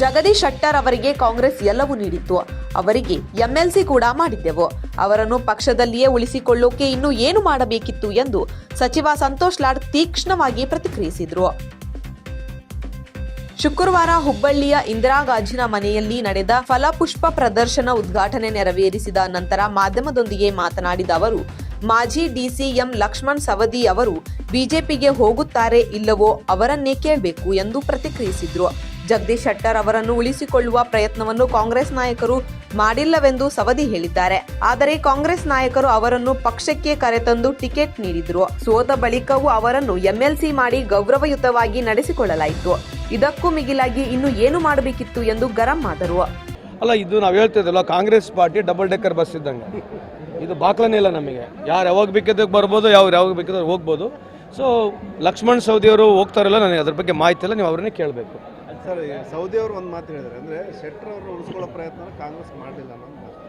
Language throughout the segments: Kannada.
ಜಗದೀಶ್ ಶೆಟ್ಟರ್ ಅವರಿಗೆ ಕಾಂಗ್ರೆಸ್ ಎಲ್ಲವೂ ನೀಡಿತ್ತು. ಅವರಿಗೆ ಎಂಎಲ್ಸಿ ಕೂಡ ಮಾಡಿದ್ದೆವು. ಅವರನ್ನು ಪಕ್ಷದಲ್ಲಿಯೇ ಉಳಿಸಿಕೊಳ್ಳೋಕೆ ಇನ್ನು ಏನು ಮಾಡಬೇಕಿತ್ತು ಎಂದು ಸಚಿವ ಸಂತೋಷ್ ಲಾಡ್ ತೀಕ್ಷ್ಣವಾಗಿ ಪ್ರತಿಕ್ರಿಯಿಸಿದರು. ಶುಕ್ರವಾರ ಹುಬ್ಬಳ್ಳಿಯ ಇಂದಿರಾ ಗಾಜಿನ ಮನೆಯಲ್ಲಿ ನಡೆದ ಫಲಪುಷ್ಪ ಪ್ರದರ್ಶನ ಉದ್ಘಾಟನೆ ನೆರವೇರಿಸಿದ ನಂತರ ಮಾಧ್ಯಮದೊಂದಿಗೆ ಮಾತನಾಡಿದ ಅವರು, ಮಾಜಿ ಡಿಸಿಎಂ ಲಕ್ಷ್ಮಣ್ ಸವದಿ ಅವರು, ಬಿಜೆಪಿಗೆ ಹೋಗುತ್ತಾರೆ ಇಲ್ಲವೋ ಅವರನ್ನೇ ಕೇಳಬೇಕು ಎಂದು ಪ್ರತಿಕ್ರಿಯಿಸಿದ್ರು. ಜಗದೀಶ್ ಶೆಟ್ಟರ್ ಅವರನ್ನು ಉಳಿಸಿಕೊಳ್ಳುವ ಪ್ರಯತ್ನವನ್ನು ಕಾಂಗ್ರೆಸ್ ನಾಯಕರು ಮಾಡಿಲ್ಲವೆಂದು ಸವದಿ ಹೇಳಿದ್ದಾರೆ. ಆದರೆ ಕಾಂಗ್ರೆಸ್ ನಾಯಕರು ಅವರನ್ನು ಪಕ್ಷಕ್ಕೆ ಕರೆತಂದು ಟಿಕೆಟ್ ನೀಡಿದ್ರು. ಸೋತ ಬಳಿಕವೂ ಅವರನ್ನು ಎಂಎಲ್ಸಿ ಮಾಡಿ ಗೌರವಯುತವಾಗಿ ನಡೆಸಿಕೊಳ್ಳಲಾಯಿತು. ಇದಕ್ಕೂ ಮಿಗಿಲಾಗಿ ಇನ್ನು ಏನು ಮಾಡಬೇಕಿತ್ತು ಎಂದು ಗರಂ ಆದರು. ಅಲ್ಲ, ಇದು ನಾವು ಹೇಳ್ತಿದ್ದಲ್ಲ, Congress party double decker bus ಇದ್ದಂಗೆ. ಇದು ಬಾಕ್ಲನೇ ಇಲ್ಲ ನಮಗೆ. ಯಾರು ಯಾವಾಗ ಬೇಕಿದ್ದಕ್ಕೆ ಬರ್ಬೋದು ಯಾವ್ರು ಯಾವಾಗ ಬೇಕಿದ್ರೆ ಹೋಗ್ಬೋದು. ಸೊ ಲಕ್ಷ್ಮಣ್ ಸೌದಿಯವರು ಹೋಗ್ತಾರಲ್ಲ, ನನಗೆ ಅದ್ರ ಬಗ್ಗೆ ಮಾಹಿತಿ ಇಲ್ಲ, ನೀವು ಅವ್ರನ್ನೇ ಕೇಳಬೇಕು. ಸರ್ ಸೌದಿ ಅವರು ಒಂದು ಮಾತು ಹೇಳಿದ್ದಾರೆ ಅಂದರೆ ಶೆಟ್ಟರ್ ಅವರು ಉಳಿಸ್ಕೊಳ್ಳೋ ಪ್ರಯತ್ನ ಕಾಂಗ್ರೆಸ್ ಮಾಡಲಿಲ್ಲ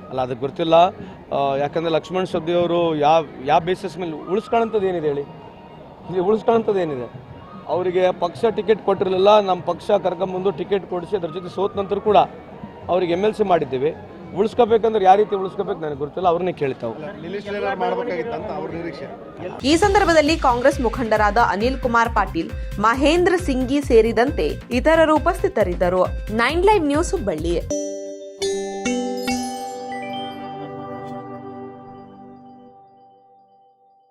ಅಲ್ಲ ಅದಕ್ಕೆ ಗೊತ್ತಿಲ್ಲ. ಯಾಕಂದ್ರೆ ಲಕ್ಷ್ಮಣ್ ಅವರು ಯಾವ ಯಾವ ಬೇಸಿಸ್ ಮೇಲೆ ಉಳಿಸ್ಕೊಳ್ಳೋಂಥದ್ದು ಏನಿದೆ ಹೇಳಿ? ಇಲ್ಲಿ ಉಳಿಸ್ಕೊಳ್ಳೋಂಥದ್ದು ಏನಿದೆ? ಅವರಿಗೆ ಪಕ್ಷ ಟಿಕೆಟ್ ಕೊಟ್ಟಿರಲಿಲ್ಲ ನಮ್ಮ ಪಕ್ಷ ಕರ್ಕೊಂಬಂದು ಟಿಕೆಟ್ ಕೊಡಿಸಿ ಅದ್ರ ಜೊತೆ ಸೋತ ನಂತರ ಕೂಡ ಅವ್ರಿಗೆ ಎಂ ಎಲ್ ಸಿ ಮಾಡಿದ್ದೀವಿ. ಉಳಿಸ್ಕೋಬೇಕಂದ್ರೆ ಯಾವ ರೀತಿ ಉಳಿಸ್ಕೋಬೇಕು ನನಗೆ ಗೊತ್ತಿಲ್ಲ ಅವ್ರನ್ನೇ ಕೇಳ್ತಾವೆ. ಈ ಸಂದರ್ಭದಲ್ಲಿ ಕಾಂಗ್ರೆಸ್ ಮುಖಂಡರಾದ ಅನಿಲ್ ಕುಮಾರ್ ಪಾಟೀಲ್ ಮಹೇಂದ್ರ ಸಿಂಗಿ ಸೇರಿದಂತೆ ಇತರರು ಉಪಸ್ಥಿತರಿದ್ದರು. Nine live news Hubballi.